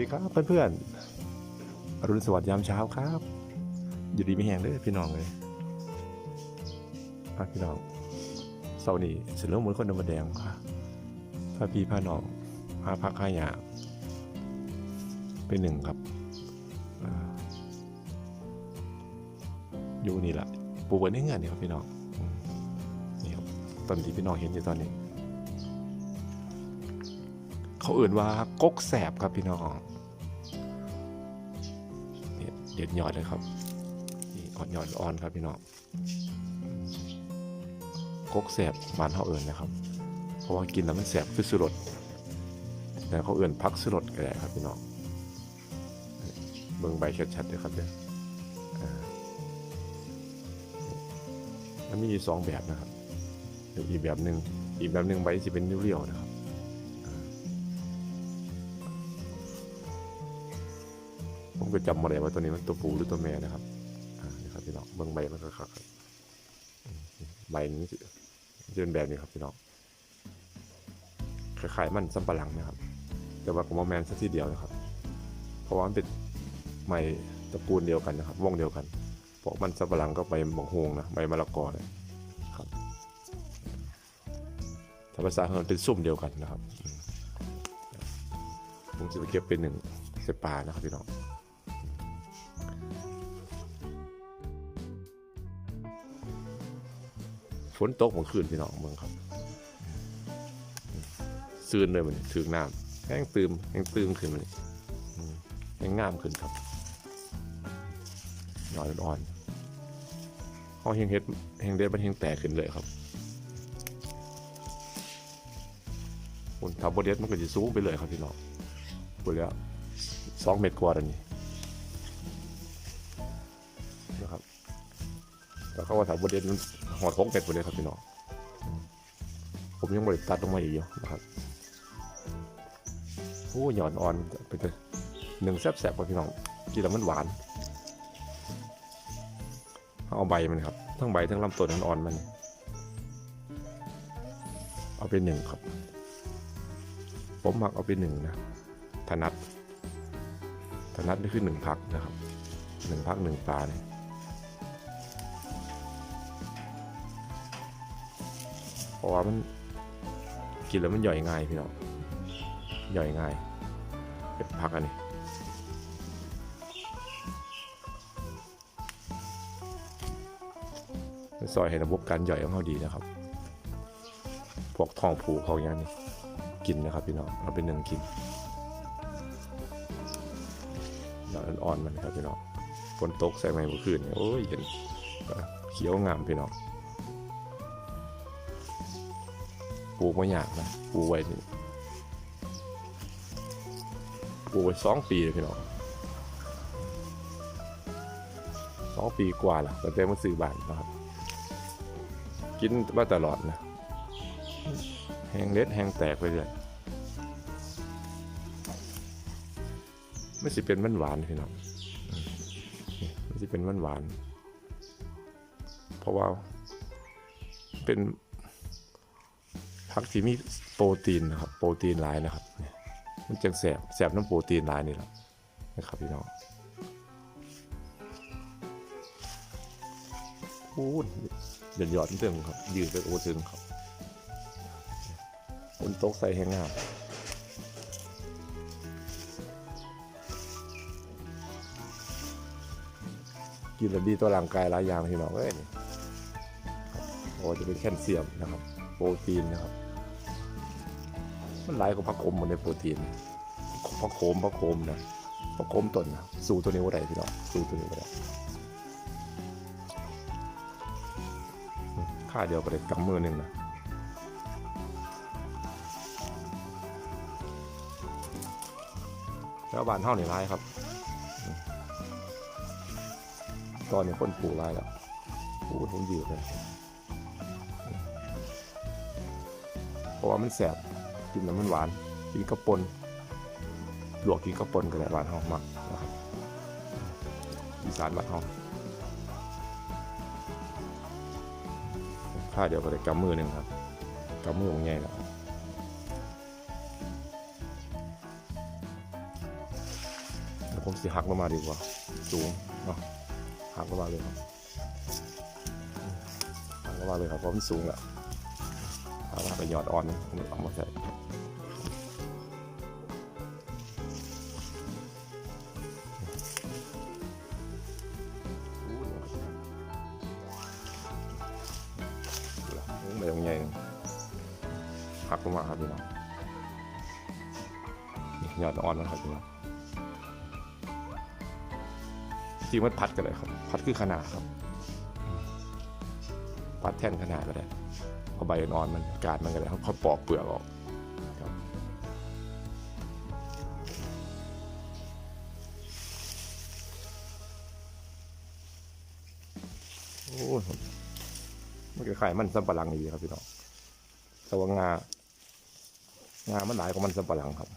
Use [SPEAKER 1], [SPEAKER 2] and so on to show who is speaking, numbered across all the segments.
[SPEAKER 1] ดีครับเพื่อนๆอรุณสวัสดิ์ยามเช้าครับ อยู่ดีไม่แห้งเลยพี่น้องเลยพาพี่น้องเสาร์นี้เสร็จแล้วเหมือนคนนำมาแดงค่ะพาพี่พาน้องพาพักข้ายาไปหนึ่งครับอยู่นี่แหละปลูกไว้ในเงื่อนนี่ครับพี่น้องนี่ครับต้นที่พี่น้องเห็นอยู่ตอนนี้ เขาเอื่นว่ากกแสบครับพี่น้อง เนี่ยเด็ดยอดเลยครับนี่อ่อนยอดอ่อนครับพี่น้องกกแสบบ้านเขาเอื่นนะครับ เพราะว่ากินแล้วมันแสบคือสุรสแต่เขาเอื่นพักสุรสก็ได้ครับพี่น้องเบิ่งใบชัดๆเลยครับเนี่ยมันมีอยู่สองแบบนะครับ อีกแบบหนึ่งอีกแบบหนึ่งใบจะเป็นเรียวๆนะครับ ก็จำมาเลยว่าตัวนี้มันตัวผู้หรือตัวแม่นะครับอ่านี่ครับพี่น้องเบิ่งใบมันก็ครับใบนี้จะเป็นแบบนี้ครับพี่น้องคล้ายๆมันสำปะหลังนะครับ แต่ว่าผมว่าแมนซะทีเดียวนะครับ เพราะว่ามันเป็นไม้ตระกูลเดียวกันนะครับวงเดียวกันเพราะมันสำปะหลังก็ใบหมกฮวงนะใบมะละกอเลยครับถ้าภาษาเขาเป็นซุ่มเดียวกันนะครับผมจะไปเก็บเป็นหนึ่งเสปานะครับพี่น้อง ฝนตกเมื่อคืนพี่น้องเมืองครับซืนเลยมันถึงน้ำแห้งตืมแห้งตืมขึ้นมันแห้งงามขึ้นครับหน่อยอ่อนๆเขาแห้งเฮ็ดแห้งเด็ดมันแห้งแตกขึ้นเลยครับคุณทับบเด็ดมันก็จะสูงไปเลยครับพี่น้องไปแล้วสองเมตรกว่าแล้วนี่นะครับแต่เขาว่าทับบเด็ดมัน หอดหกเม็ดหมดเลยครับพี่น้องผมยังบริตัดลงมาอีกอยู่นะครับโอ้หย่อนอ่อนไปเลยหนึ่งแซ่บๆกว่าพี่น้องกินแล้วมันหวานเอาใบมันครับ ทั้งใบทั้งลำต้นอ่อนมัน เอาไปหนึ่งครับ ผมหมักเอาไปหนึ่งนะถนัดถนัดนี่คือหนึ่งพักนะครับหนึ่งพักหนึ่งปลาเนี่ย เพราะว่ามันกินแล้วมันย่อยง่ายพี่น้องย่อยง่ายเป็นพักอันนี้ซอยให้ระบบการย่อยของเขาดีนะครับ พวกท้องผูกเขาอย่างนี้กินนะครับพี่น้องเอาเป็นหนึ่งกินหน่อยอ่อนๆมันครับพี่น้องฝนตกใส่ไม้เมื่อคืนเนี่ยโอ้ยเห็นเขียวงามพี่น้อง ปลูกไม่ยากนะปลูกไว้นี่ปลูกไว้สองปีเลยพี่น้องสองปีกว่าละตั้งแต่มาซื้อบ้านนะครับ กินมาตลอดนะแห้งเล็ดแห้งแตกไปเรื่อยไม่สิเป็นมันหวานพี่น้องอืมนี่ไม่สิเป็นมันหวาน เพราะว่าเป็น ผักที่มีโปรตีนนะครับ โปรตีนหลายนะครับ มันจังแสบแสบน้ำโปรตีนหลายนี่แหละนะครับพี่น้องพูดหยอดหยอดเรื่องครับ ยืดไปโอถึงครับคนโต๊ะใส่แห้งงามกินแล้วดีต่อร่างกายหลายอย่างพี่น้องเอ้ยโอ้จะเป็นแคลเซียมนะครับ โปรตีนนะครับ มันหลายกว่าผักขมหมดในโปรตีนผักโขมผักโขมนะผักโขมต้นนะสู่ตัวนี้ว่าไรพี่น้องสู่ตัวนี้ว่าไรค่าเดียวก็ได้กำมือหนึ่งนะแล้วบ้านเท่านี่ร้ายครับ ตอนนี้คนปลูกร้ายแล้วปลูกผมยืดเลยเพราะว่ามันแสบ กินแล้วมันหวาน กินกระปนลวกกินกระปนก็ได้หวานหอมมากนะครับอีสานบ้านหอมข้าเดียวก็ได้กำมือหนึ่งครับกำมือของแง่แล้วผมสิหักลงมาดีกว่าสูงเนาะหักลงมาเลยครับหักลงมาเลยครับเพราะมันสูงอะถ้าว่าไปหยอดอ่อนผมเอามาใส่ ไม่ต้องใหญ่หักลงมาครับพี่น้องยอดอ่อนนะครับพี่น้องจริงมันพัดกันเลยครับ พัดคือขนาดครับ พัดแท่นขนาดก็ได้เอใบอ่อนมันกาดมันก็ได้เขาเขาปอกเปลือกออกโอ้ มันก็ขายมันสำปะหลังดีครับพี่น้องแต่ว่างางามันหลายกว่ามันสำปะหลังครับ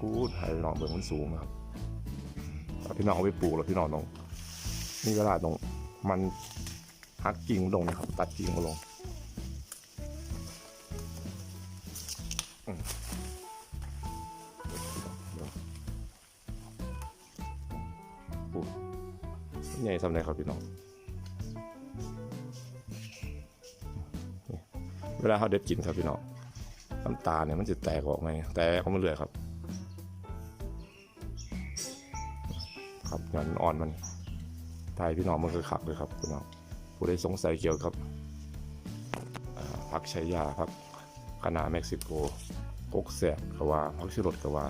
[SPEAKER 1] กูถ่ายพี่น้องเบิ่งมันสูงนะครับพี่น้องเอาไปปลูกแล้วพี่น้องต้องนี่เวลาตรงมันหักกิ่งลงนะครับ ตัดกิ่งมาลง อืม ใหญ่สำเร็จครับพี่น้องเวลาเขาเด็ดกินครับพี่น้องน้ำตาเนี่ยมันจะแตกออกไหมแตกออกมาเรื่อยครับ ครับงานอ่อนมันไทยพี่น้องมันคือขักเลยครับพี่น้องผู้ใดสงสัยเกี่ยวกับพักชัยยาพักคณะเม็กซิโกกกแสบกว่าพักชิรดกว่า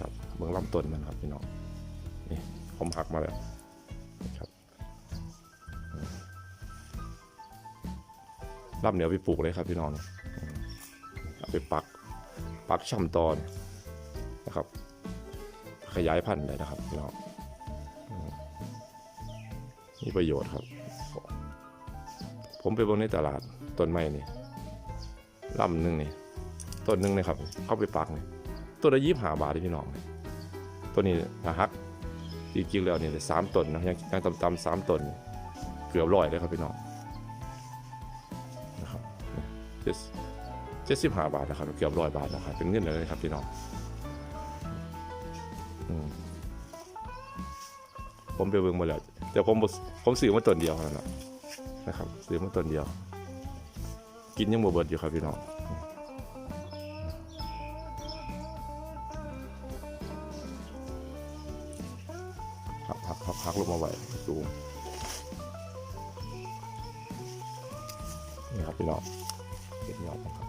[SPEAKER 1] ครับเบื้องลำต้นมันครับพี่น้องนี่ผมหักมาแล้ว ลำเหนียวไปปลูกเลยครับพี่น้องเอาไปปักปักช่ำตอนนะครับ ขยายพันธุ์ได้นะครับพี่น้องมีประโยชน์ครับ ผมไปบนในตลาดต้นไม้นี่ลำหนึ่งนี่ต้นหนึ่งนะครับ เข้าไปปักนี่ต้นละยี่สิบห้าบาทเลยพี่น้องต้นนี้นะฮักจริงๆแล้วเนี่ยสามต้นนะยังยังต่ำๆสามต้นเกือบร้อยเลยครับพี่น้อง เจ็ดเจ็ดสิบห้าบาทนะครับเกือบร้อยบาทนะครับเป็นเงินเลยครับพี่น้องผมไปเบิ่งมาแล้วแต่ผมผมซื้อมาต้นเดียวเท่านั้นนะนะครับซื้อมาต้นเดียว กินยังบ่เบิดอยู่ครับพี่น้องพักพักพักพักลงมาไว้สูนี่ครับพี่น้อง เก็บยอดนะครับ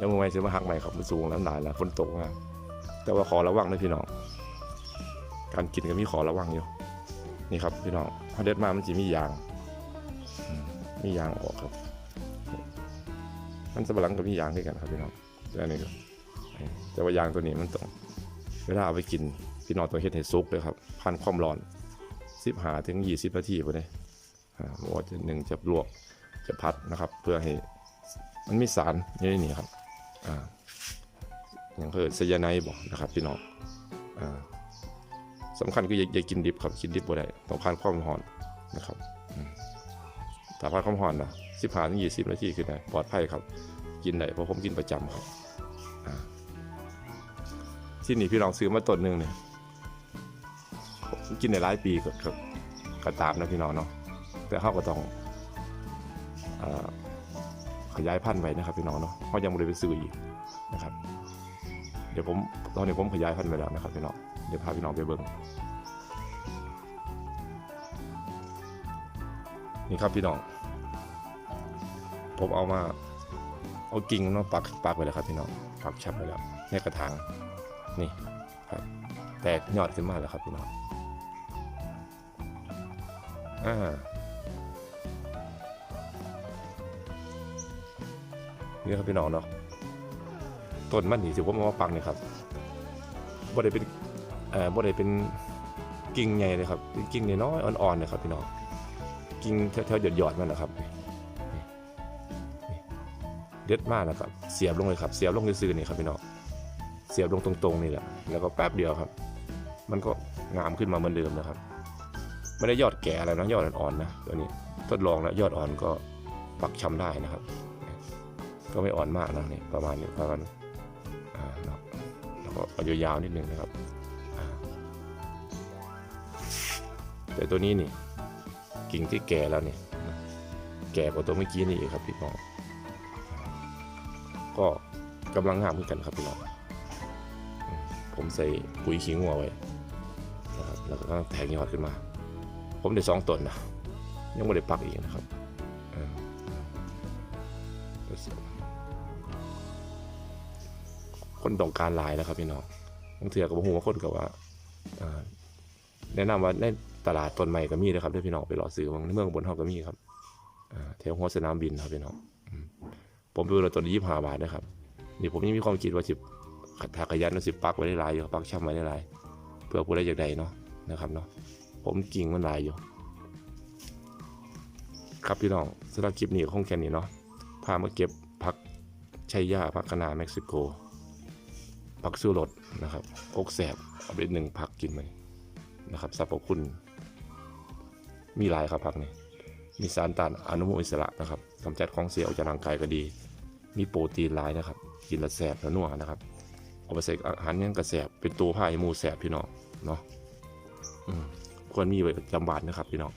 [SPEAKER 1] ยังมือไม่ซื้อมาหักใหม่ครับมันสูงแล้วหนาแล้วฝนตกมากแต่ว่าขอระวังนะพี่น้องการกินก็มีขอระวังอยู่นี่ครับพี่น้องพอเด็ดมามันจะมียางมียางออกครับ มันสำปะหลังก็มียางด้วยกันครับพี่น้องแต่อันนี้ก็แต่ว่ายางตัวนี้มันต้องเวลาเอาไปกินพี่น้องต้องเฮ็ดให้สุกเลยครับพันความร้อนสิบหาถึงยี่สิบนาทีไปเลยอ่าว่าจะหนึ่งจะลวกจะพัดนะครับ เพื่อให้มันมีสารอยู่ในนี้ครับอ่าอย่างเพิ่ไซยาไนด์บอกนะครับพี่น้องอ่าสำคัญคืออย่าอย่ากินดิบครับกินดิบบ่ได้ต้องผ่านความร้อนนะครับถ้าผ่านความร้อนนะสิบห้าถึงยี่สิบนาทีขึ้นได้ปลอดภัยครับ กินได้เพราะผมกินประจำครับที่นี่พี่น้องซื้อมาต้นหนึ่งเนี่ยผมกินในหลายปีก็ครับก็ตามนะพี่น้องเนาะ แต่เขาก็ต้องอขยายพันธุ์ไว้นะครับพี่น้องเนาะเพราะยังไม่ได้ไปซื้ออีกนะครับ เดี๋ยวผมตอนนี้ผมขยายพันธุ์ไว้แล้วนะครับพี่น้องเดี๋ยวพาพี่น้องไปเบิ่งนี่ครับพี่น้อง ผมเอามาเอากิ่งเนาะปักปักไว้แล้วครับพี่น้องปักชับไว้แล้วในกระถางนี่ครับแตกยอดขึ้นมาแล้วครับพี่น้องอ่า นี่ครับพี่น้องเนาะต้นมันนี่ถือว่ามาปังนี่ครับบ่ได้เป็นเอ่อบ่ได้เป็นกิ่งใหญ่เลยครับเป็นกิ่งน้อยอ่อนๆนะครับพี่น้องกิ่งแถวๆหยอดๆมันนะครับนี่นี่เด็ดมากนะครับ เสียบลงเลยครับ เสียบลงซื่อๆนี่ครับพี่น้องเสียบลงตรงๆนี่แหละแล้วก็แป๊บเดียวครับ มันก็งามขึ้นมาเหมือนเดิมนะครับไม่ได้ยอดแก่อะไรนะยอดอ่อนๆนะตัวนี้ทดลองแล้วยอดอ่อนก็ปักชำได้นะครับ ก็ไม่อ่อนมากนะเนี่ยประมาณนี้ประมาณอ่าเนาะแล้วก็เอายาวๆนิดนึงนะครับแต่ตัวนี้นี่กิ่งที่แก่แล้วเนี่ยแก่กว่าตัวเมื่อกี้นี่อีกครับพี่น้องก็กำลังงามเหมือนกันครับพี่น้องผมใส่ปุ๋ยขี้งัวไว้นะครับแล้วก็กำลังแทงยอดขึ้นมา ผมได้สองต้นนะยังไม่ได้ปักอีกนะครับ คนต้องการหลายแล้วครับพี่น้องบางเถื่อกับหัวาคนกับว่าแนะนำว่าในตลาดต้นใหม่ก็มีนะครับด้วยพี่น้องไปรอซื้อเมืองเมืองบนเฮาก็มีครับแถวหัวสนามบินครับพี่น้องผมไปดูแล้วต้นยี่สิบห้าบาทนะครับนี่ผมยังมีความคิดว่าสิบถ้าขยันว่าสิบปักไว้ได้หลายอยู่ปักช่ำไว้ได้หลายเพื่อผู้ใดอยากได้เนาะนะครับเนาะผมกิ่งมันหลายอยู่ครับพี่น้องสำหรับคลิปนี้ก็คงแค่นี้เนาะพามาเก็บผักชัยยาผักคะนาเม็กซิโก ผักสู้รสนะครับอกแสบเอาไปหนึ่งผักกินไหมนะครับสรรพคุณ มีหลายครับผักนี่มีสารต้านอนุมูลอิสระนะครับกำจัดของเสียออกจากร่างกายก็ดี มีโปรตีนหลายนะครับ กินและแสบและนัวนะครับเอาไปใส่อาหารยังกระแสบเป็นตัวผ้าให้หมูแสบพี่น้องเนาะควรมีไว้ประจำบานนะครับพี่น้อง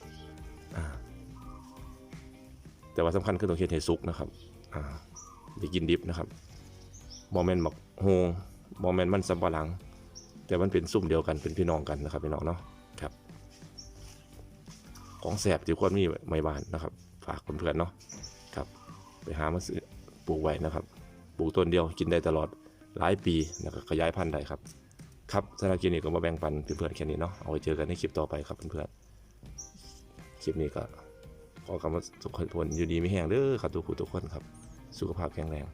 [SPEAKER 1] แต่ว่าสำคัญคือต้องเฮ็ดให้สุกนะครับ อ่าอย่ากินดิบนะครับโมเมนต์หมักโฮง โมเมนต์มันสำปะหลัง แต่มันเป็นซุ่มเดียวกันเป็นพี่น้องกันนะครับพี่น้องเนาะครับ ของแสบที่ควรมีไม่บานนะครับ ฝากเพื่อนๆเนาะครับ ไปหามาซื้อปลูกไว้นะครับปลูกต้นเดียวกินได้ตลอดหลายปีนะครับขยายพันธุ์ได้ครับครับสำหรับคลิปนี้ก็มาแบ่งปันเพื่อนๆแค่นี้เนาะเอาไว้เจอกันในคลิปต่อไปครับเพื่อนๆคลิปนี้ก็ขอกำลังสุขผลอยู่ดีไม่แห้งเด้อครับทุกผู้ทุกคนครับ สุขภาพแข็งแรง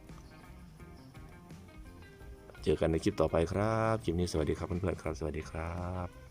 [SPEAKER 1] เจอกันในคลิปต่อไปครับ คลิปนี้สวัสดีครับเพื่อนๆครับ สวัสดีครับ